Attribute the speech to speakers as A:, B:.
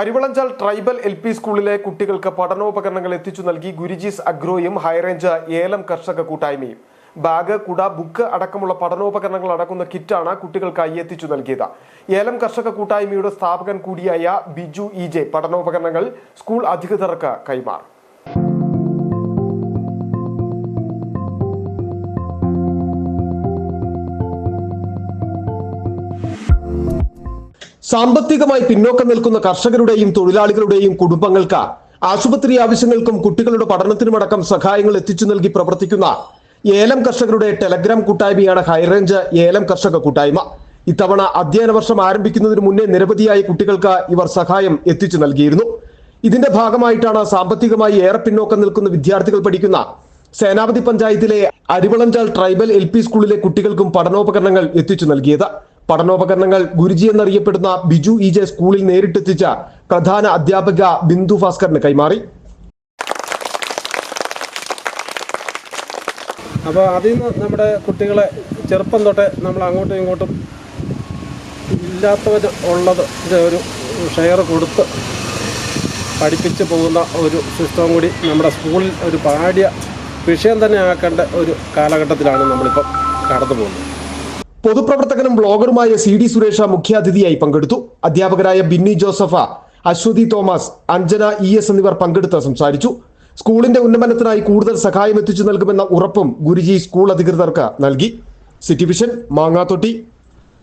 A: അരിവളഞ്ചാൽ tribal L P സ്കൂളിലെ കുട്ടികൾക്ക് പഠനോപകരണങ്ങൾ എത്തിച്ചു നൽകി ഗുരുജീസ് അഗ്രോയും ഹൈറേഞ്ച് ഏലം കർഷക കൂട്ടായ്മയും. ബാഗ് കുട ബുക്ക് അടക്കമുള്ള പഠനോപകരണങ്ങൾ അടക്കുന്ന കിറ്റാണ് കുട്ടികൾക്കായി എത്തിച്ചു നൽകിയത്. ഏലം കർഷക കൂട്ടായ്മയുടെ സ്ഥാപകൻ കൂടിയായ ബിജു ഇ ജെ പഠനോപകരണങ്ങൾ സ്കൂൾ അധികൃതർക്ക് കൈമാറി. സാമ്പത്തികമായി പിന്നോക്കം നിൽക്കുന്ന കർഷകരുടെയും തൊഴിലാളികളുടെയും കുടുംബങ്ങൾക്ക് ആശുപത്രി ആവശ്യങ്ങൾക്കും കുട്ടികളുടെ പഠനത്തിനുമടക്കം സഹായങ്ങൾ എത്തിച്ചു നൽകി പ്രവർത്തിക്കുന്ന ഏലം കർഷകരുടെ ടെലഗ്രാം കൂട്ടായ്മയാണ് ഹൈറേഞ്ച് ഏലം കർഷക കൂട്ടായ്മ. ഇത്തവണ അധ്യയന വർഷം ആരംഭിക്കുന്നതിന് മുന്നേ നിരവധിയായ കുട്ടികൾക്ക് ഇവർ സഹായം എത്തിച്ചു നൽകിയിരുന്നു. ഇതിന്റെ ഭാഗമായിട്ടാണ് സാമ്പത്തികമായി ഏറെ പിന്നോക്കം നിൽക്കുന്ന വിദ്യാർത്ഥികൾ പഠിക്കുന്ന സേനാപതി പഞ്ചായത്തിലെ അരിവളഞ്ചാൽ ട്രൈബൽ എൽ സ്കൂളിലെ കുട്ടികൾക്കും പഠനോപകരണങ്ങൾ എത്തിച്ചു നൽകിയത്. പഠനോപകരണങ്ങൾ ഗുരുജി എന്നറിയപ്പെടുന്ന ബിജു ഇ ജെ സ്കൂളിൽ നേരിട്ടെത്തിച്ച പ്രധാന അധ്യാപിക ബിന്ദു ഭാസ്കറിന് കൈമാറി.
B: അപ്പോൾ അതിൽ നിന്ന് നമ്മുടെ കുട്ടികളെ ചെറുപ്പം തൊട്ടേ നമ്മൾ അങ്ങോട്ടും ഇങ്ങോട്ടും ഇല്ലാത്തവർ ഉള്ളത് ഒരു ഷെയർ കൊടുത്ത് പഠിപ്പിച്ച് പോകുന്ന ഒരു സിസ്റ്റം കൂടി നമ്മുടെ സ്കൂളിൽ ഒരു പാടിയ വിഷയം തന്നെ ആക്കേണ്ട ഒരു കാലഘട്ടത്തിലാണ് നമ്മളിപ്പം കടന്നു പോകുന്നത്.
A: പൊതുപ്രവർത്തകനും ബ്ലോഗറുമായ സി ഡി സുരേഷ മുഖ്യാതിഥിയായി പങ്കെടുത്തു. അധ്യാപകരായ ബിന്നി ജോസഫ അശ്വതി തോമസ് അഞ്ജന ഇ എസ് എന്നിവർ പങ്കെടുത്ത് സംസാരിച്ചു. സ്കൂളിന്റെ ഉന്നമനത്തിനായി കൂടുതൽ സഹായം എത്തിച്ചു നൽകുമെന്ന ഉറപ്പും ഗുരുജി സ്കൂൾ അധികൃതർക്ക് നൽകി. City vision Mangathotti.